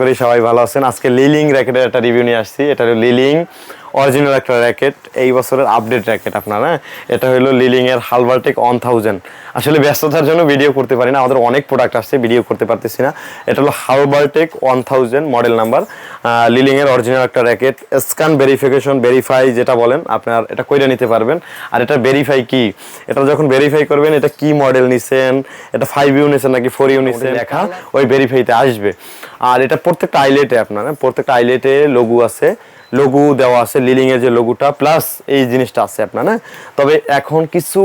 করি সবাই ভালো আছেন। আজকে লিলিং র্যাকেটের একটা রিভিউ নিয়ে আসছি। এটা হলো লিলিং অরিজিনাল একটা র্যাকেট এই বছরের আপডেট র্যাকেট আপনার হ্যাঁ? এটা হলো লিলিংয়ের এর হালবারটেক ওয়ান থাউজেন্ড আসলে ব্যস্ততার জন্য ভিডিও করতে পারি না আমাদের অনেক প্রোডাক্ট আসছে ভিডিও করতে পারতেছি না। এটা হলো Halbertec one thousand model number লিলিংয়ের original একটা র্যাকেট স্ক্যান ভেরিফিকেশন ভেরিফাই যেটা বলেন আপনার এটা কইরা নিতে পারবেন। আর এটা ভেরিফাই কি? এটা যখন ভেরিফাই করবেন এটা কি মডেল নিছেন? এটা ফাইভ ইউ নিছেন নাকি ফোর ইউ নিছেন? লেখা। ওই ভেরিফাইতে আসবে। আর এটা প্রত্যেকটা আইলেটে আপনার হ্যাঁ, প্রত্যেকটা আইলেটে লঘু আছে। লঘু দেওয়া আছে লিলিং এর যে লঘুটা প্লাস এই জিনিসটা আছে আপনার হ্যাঁ? তবে এখন কিছু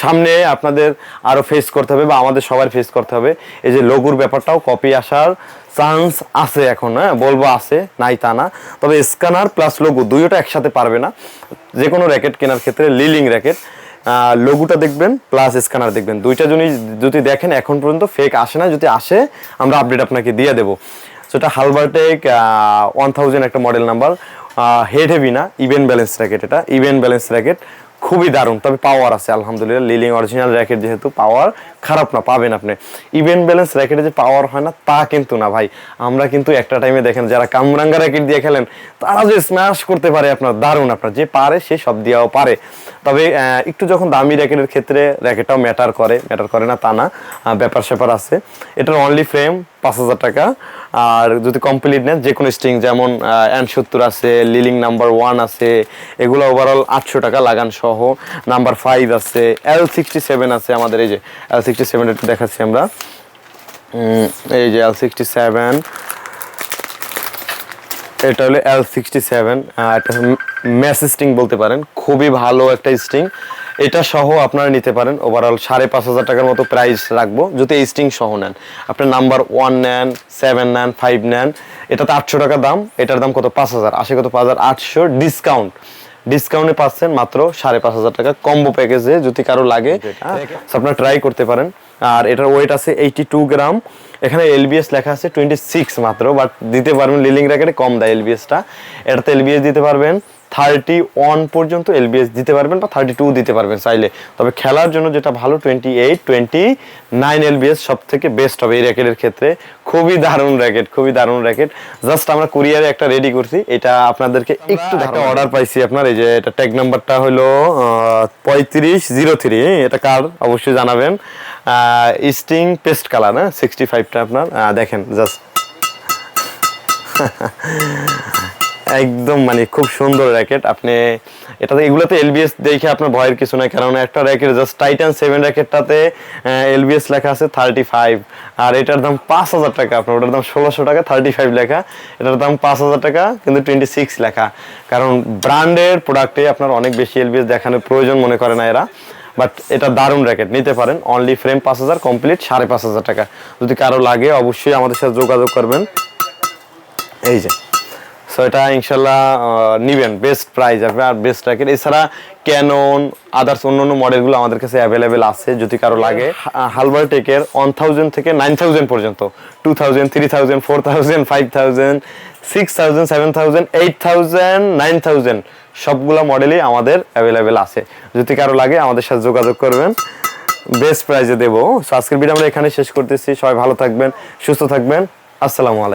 সামনে আপনাদের আরও ফেস করতে হবে বা আমাদের সবার ফেস করতে হবে। এই যে লঘুর ব্যাপারটাও কপি আসার চান্স আছে এখন হ্যাঁ? বলব আছে, নাই তা না। তবে স্ক্যানার প্লাস লঘু, দুইটা একসাথে পারবে না। যে কোনো র্যাকেট কেনার ক্ষেত্রে লিলিং র্যাকেট লোগোটা দেখবেন প্লাস স্ক্যানার দেখবেন। দুইটা জিনিস যদি দেখেন এখন পর্যন্ত ফেক আসে না, যদি আসে, আমরা আপডেট আপনাকে দিয়ে দেবো। সেটা হালবার্টেক ওয়ান থাউজেন্ড একটা মডেল নাম্বার হেড হেভি না ইভেন ব্যালেন্স র্যাকেট এটা ইভেন ব্যালেন্স র্যাকেট খুবই দারুণ। তবে পাওয়ার আছে, আলহামদুলিল্লাহ লিলিং অরিজিনাল র্যাকেট যেহেতু পাওয়ার খারাপ না, পাবেন আপনি। ইভেন ব্যালেন্স র্যাকেটে যে পাওয়ার হয় না, তা কিন্তু না ভাই। আমরা কিন্তু একটা টাইমে দেখেন, যারা কামরাঙ্গা র্যাকেট দিয়ে খেলেন, তারা যে স্ম্যাশ করতে পারে আপনার, দারুণ আপনার। যে পারে, সে সব দিয়েও পারে। তবে একটু যখন দামি র্যাকেটের ক্ষেত্রে র্যাকেটটাও ম্যাটার করে ম্যাটার করে না তা না ব্যাপার স্যাপার আছে। এটার অনলি ফ্রেম পাঁচ হাজার টাকা। আর যদি কমপ্লিট নেন, যে কোনো স্ট্রিং যেমন এন সত্তর আছে লিলিং নাম্বার ওয়ান আছে, এগুলো ওভারঅল আটশো টাকা লাগান সহ। নাম্বার ফাইভ আছে এল সিক্সটি সেভেন আছে আমাদের, এই যে এল সিক্সটি সেভেন দেখাচ্ছি আমরা। এই যে এল সিক্সটি সেভেন এটা হলো এল সিক্সটি সেভেন একটা ম্যাস স্টিং বলতে পারেন। খুবই ভালো একটা স্টিং। এটা সহ আপনারা নিতে পারেন। ওভারঅল সাড়ে পাঁচ হাজার টাকার মতো প্রাইস রাখব। যদি এই স্টিং সহ নেন। আপনার নাম্বার ওয়ান নেন সেভেন নেন ফাইভ নেন, এটাতে আটশো টাকা দাম। এটার দাম কত? পাঁচ হাজার। আশি কত? পাঁচ হাজার আটশো। ডিসকাউন্ট ডিসকাউন্টে পাচ্ছেন মাত্র সাড়ে পাঁচ হাজার টাকা কম্বো প্যাকেজে যদি কারও লাগে আপনারা ট্রাই করতে পারেন। আর এটার ওয়েট আছে এইটি টু গ্রাম এখানে এলবিএস লেখা আছে টোয়েন্টি সিক্স মাত্র বাট দিতে পারবেন লিলিং র্যাকেটে কম দেয় এলবিএসটা এটাতে এলবিএস দিতে পারবেন। থার্টি ওয়ান পর্যন্ত এলবিএস দিতে পারবেন বা থার্টি টু দিতে পারবেন চাইলে। তবে খেলার জন্য যেটা ভালো twenty eight twenty nine LBS সব থেকে বেস্ট হবে এই র্যাকেটের ক্ষেত্রে। খুবই দারুণ র্যাকেট খুবই দারুণ র্যাকেট জাস্ট আমরা কুরিয়ারে একটা রেডি করছি। এটা আপনাদেরকে একটু একটা অর্ডার পাইছি আপনার এই যে এটা ট্যাগ নাম্বারটা হলো পঁয়ত্রিশ জিরো থ্রি এটা কার? অবশ্যই জানাবেন। স্টিং পেস্ট কালার হ্যাঁ সিক্সটি ফাইভটা আপনার। দেখেন জাস্ট একদম মানে খুব সুন্দর র্যাকেট আপনি এটাতে এগুলোতে এলবিএস দেখে আপনার ভয়ের কিছু নাই, কারণ একটা র্যাকেট জাস্ট টাইটান সেভেন র্যাকেটটাতে এলবিএস লেখা আছে থার্টি ফাইভ আর এটার দাম পাঁচ হাজার টাকা, আপনার ওটার দাম ষোলোশো টাকা থার্টি ফাইভ লেখা। এটার দাম পাঁচ হাজার টাকা, কিন্তু টোয়েন্টি সিক্স লেখা। কারণ ব্র্যান্ডের প্রোডাক্টে আপনার অনেক বেশি এলবিএস দেখানোর প্রয়োজন মনে করে না এরা। বাট এটা দারুণ র্যাকেট নিতে পারেন। অনলি ফ্রেম পাঁচ হাজার কমপ্লিট সাড়ে পাঁচ হাজার টাকা। যদি কারও লাগে, অবশ্যই আমাদের সাথে যোগাযোগ করবেন। এই যে। সো এটা ইনশাল্লাহ নিবেন। বেস্ট প্রাইস আর বেস্ট র্যাকেট এছাড়া ক্যানন আদার্স অন্য অন্য মডেলগুলো আমাদের কাছে অ্যাভেলেবেল আছে, যদি কারও লাগে। হালবার টেকের ওয়ান থাউজেন্ড থেকে নাইন থাউজেন্ড পর্যন্ত। Two thousand three thousand four thousand five thousand six thousand seven thousand eight thousand nine thousand সবগুলো মডেলই আমাদের অ্যাভেলেবেল আছে। যদি কারও লাগে, আমাদের সাথে যোগাযোগ করবেন। বেস্ট প্রাইজে দেবো। সো আজকের ভিডিও আমরা এখানে শেষ করতেছি। সবাই ভালো থাকবেন, সুস্থ থাকবেন। আসসালামু আলাইকুম।